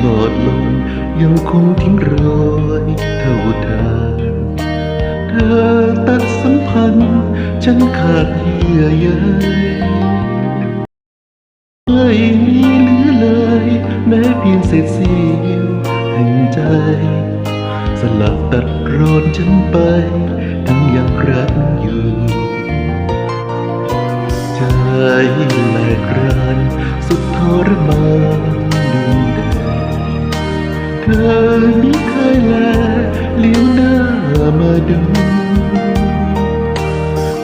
หมดลงยังคงทิ้งรอยเท่าทานเธอตัดสัมพันธ์ ฉันขาดเยื่อใยไม่มีเหลือเลย แม้เพียงเศษเสี้ยวแห่งใจ สลับตัดรอนฉันไปทั้ง เธอนี้เคยแลเลี้ยวหน้ามาดู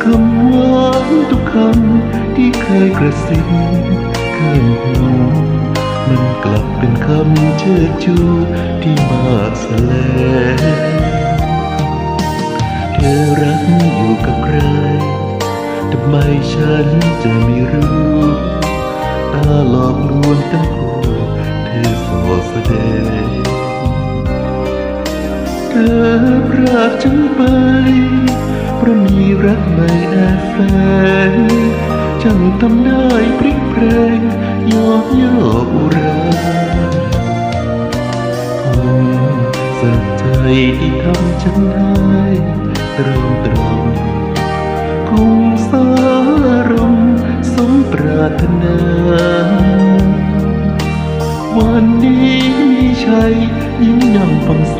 คำหวานทุกคำที่เคยกระซิบข้างหูมันกลับเป็นคำเชิดชูที่มาแสลเธอรักอยู่กับใครทำไมฉันจะไม่รู้ เธอพรากฉันไปเพราะมีรักไม่แอบแฝงช่างทำได้พลิกเพลงยอกยอกอุราคงสักใจที่ทำฉันให้ตรอมตรอมคงสาร ยิ้มยังผ่องใส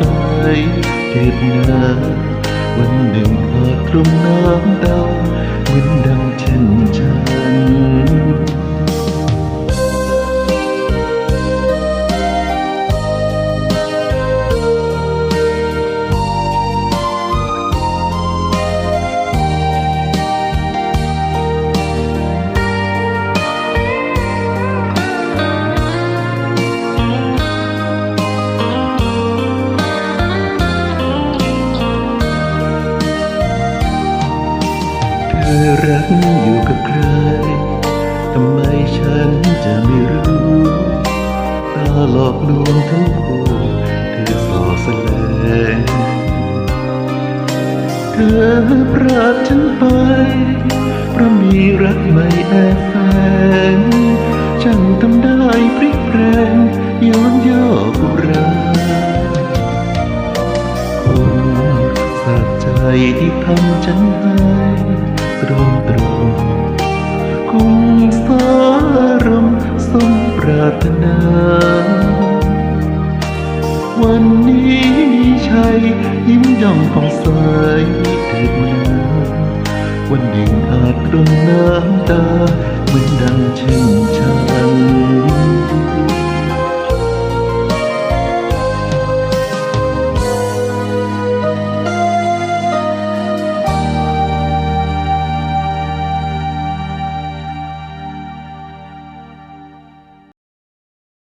เกิดนาวันหนึ่งอาจกลมน้ำตา หลอกลวงทั้งคู่เธอสอแสลงเธอพรากฉันไป เพราะมีรักไม่แอบแฝงช่างทำได้พลิกแปลงย้อนย่อกุราคงสะใจที่ทำฉันให้ตรอมตรอ ปรารถนา วันนี้ชัยยิ้มย่องของใสเกิดมาวันหนึ่งอาจกลงน้ำตา เหมือนดังเช่นฉัน